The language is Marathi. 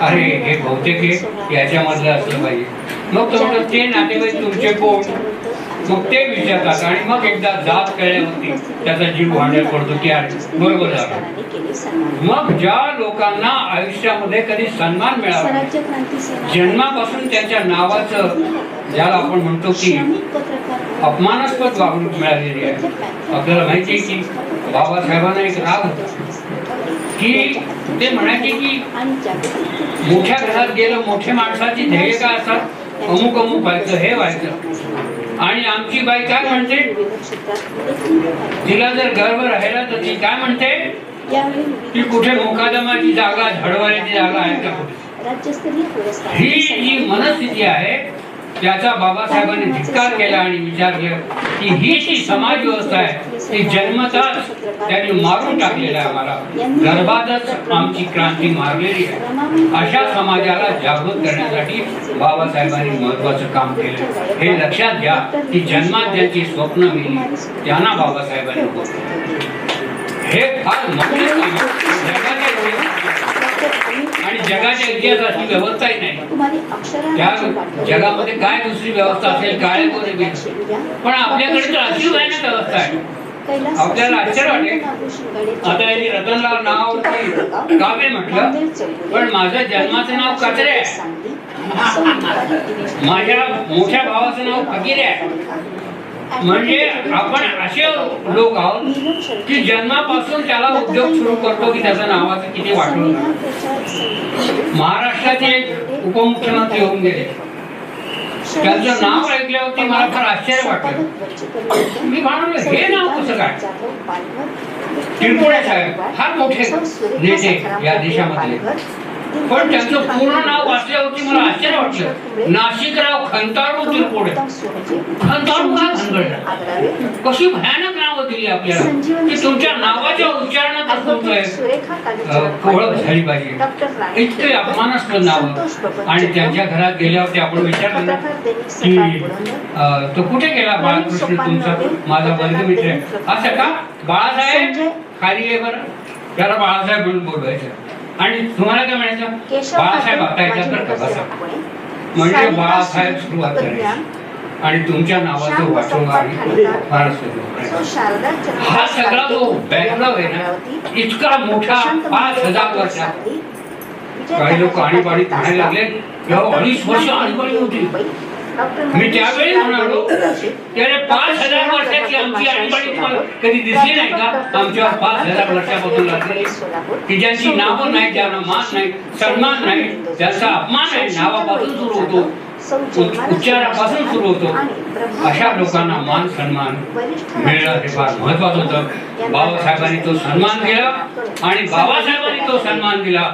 अरे हे बहुतेक हे याच्यामधलं असलं पाहिजे. मग तो ते नातेवाईक तुमचे कोण? मग ते विचारतात आणि मग एकदा जात कळल्यावरती त्याचा जीव भांड्यात पडतो की अरे बरोबर झालं. मग ज्या लोकांना आयुष्यामध्ये कधी सन्मान मिळाला जन्मापासून त्यांच्या नावाचं ज्याला आपण म्हणतो की अपमानास्पद वागणूक मिळालेली आहे. आपल्याला माहिती आहे की बाबासाहेबांना एक राग होता. की ते म्हणायचे की मोठ्या घरात गेलं मोठ्या माणसाची ध्येय का असतात? अमुक अमुक व्हायचं हे व्हायचं. आणि आमची बाई काय म्हणते? तिला जर गर्व राहिला तर ती काय म्हणते? की कुठे मुकादमाची जागा झडवायची जागा आहे का? ही जी मनस्थिती आहे त्याचा बाबासाहेबांनी धिक्कार केला आणि विचार केला की ही जी समाज व्यवस्था आहे ती जन्मताच त्यांनी मारून टाकलेला आहे आम्हाला. गर्भातच आमची क्रांती मारलेली आहे. अशा समाजाला जागृत करण्यासाठी बाबासाहेबांनी महत्वाचं काम केलं. हे लक्षात घ्या की जन्मात ज्यांची स्वप्न मिळली त्यांना बाबासाहेबांनी हे फार आणि जगाच्या इतिहासाची व्यवस्थाही नाही. त्या जगामध्ये काय दुसरी व्यवस्था असेल काय पण आपल्याकडे तर अशी व्यवस्था आहे. आपल्याला आश्चर्य वाटेल. आता यांनी रतनलाल नाव काव्य म्हटलं. पण माझं जन्माचं नाव कचरे आहे. माझ्या मोठ्या भावाचं नाव फकीर आहे. म्हणजे आपण असे लोक आहोत की जन्मापासून त्याला उद्योग सुरू करतो की त्याचं नावाचं किती वाटलं महाराष्ट्राचे एक उपमुख्यमंत्री होऊन गेले. त्यांचं नाव ऐकल्यावरती मला फार आश्चर्य वाटलं. मी म्हणालो हे नाव काय? तिरपुडे साहेब. फार मोठे नेते या देशामधले पण त्यांचं पूर्ण नाव वाचल्यावरती मला आश्चर्य वाटलं. नाशिकराव खंतारू तिरपुडे खंतारू काय भानगडला कशी भयानक दिली आपल्याला. की तुमच्या नावाच्या उच्चारणात तुमचं ओळख झाली पाहिजे. इतके अपमानास्पद नाव. आणि त्यांच्या घरात गेल्यावरती आपण विचारलं की तो कुठे गेला बाळकृष्ण तुमचा? माझा वर्गमित्र आहे. असं का? बाळासाहेब? खाली आहे बरं. त्याला बाळासाहेब म्हणून बोलवायचं. आणि तुम्हाला काय म्हणायचं? बाळासाहेब आता येतात बरं का बसा. म्हणजे बाळासाहेब सुरुवात करायची. आणि तुमच्या नावाचं हा सगळा जो बॅकग्राऊंड आहे ना इतका मोठा पाच हजार वर्षात. काही लोक आणीबाणीत म्हणायला लागले अडीच वर्ष आणीबाणी होती. मी त्यावेळी म्हणालो त्याने पाच हजार वर्षाची आमची आणीबाणी तुम्हाला कधी दिसली नाही का? आमच्या पाच हजार वर्षापासून लागले. की ज्यांची नावं नाही ज्यांना मान नाही सन्मान नाही ज्यांचा अपमान आहे नावापासून सुरू होतो. उच्चारापासून सुरू होतो. अशा लोकांना मान सन्मान मिळणं हे फार महत्वाचं होतं. बाबासाहेबांनी तो सन्मान दिला आणि बाबासाहेबांनी तो सन्मान दिला.